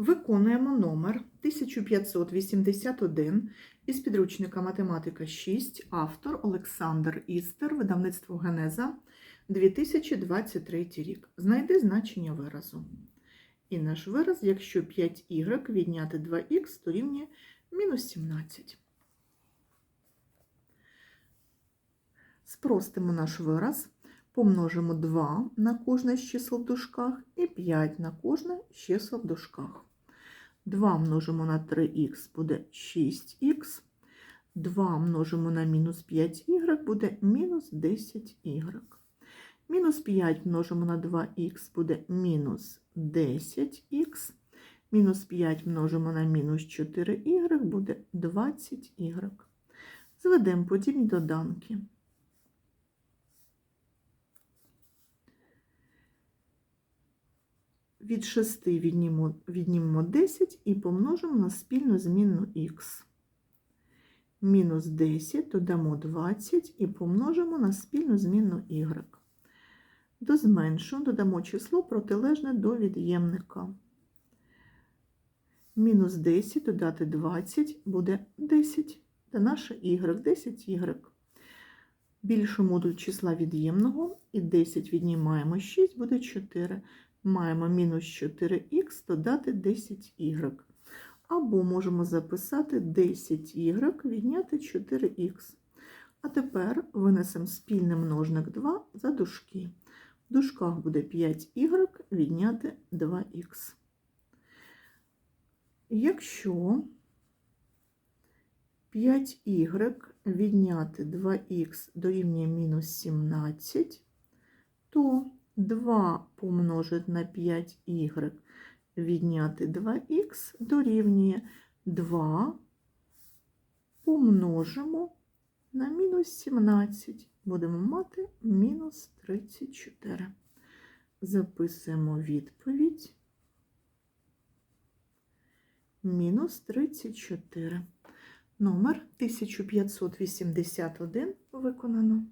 Виконуємо номер 1581 із підручника Математика 6, автор Олександр Істер, видавництво Генеза, 2023 рік. Знайди значення виразу. І наш вираз, якщо 5y відняти 2х, то рівнює мінус 17. Спростимо наш вираз. Помножимо 2 на кожне з чисел в дужках і 5 на кожне з чисел в дужках. 2 множимо на 3х буде 6х. 2 множимо на мінус 5y буде мінус 10y. Мінус 5 множимо на 2х буде мінус 10х. Мінус 5 множимо на мінус 4y буде 20y. Зведемо подібні доданки. Від 6 віднімемо, віднімемо 10 і помножимо на спільну змінну х. Мінус 10 додамо 20 і помножимо на спільну змінну y. До зменшого додамо число протилежне до від'ємника. Мінус 10 додати 20 буде 10. Та наше y 10y. Більше модуль числа від'ємного і 10 віднімаємо 6 буде 4 маємо мінус 4х додати 10y. Або можемо записати 10y відняти 4х. А тепер винесемо спільний множник 2 за дужки. В дужках буде 5y відняти 2х. Якщо 5y відняти 2х дорівнює мінус 17, то 2 помножити на 5y відняти 2х дорівнює 2 помножимо на мінус 17. Будемо мати мінус 34. Записуємо відповідь. Мінус 34. Номер 1581 виконано.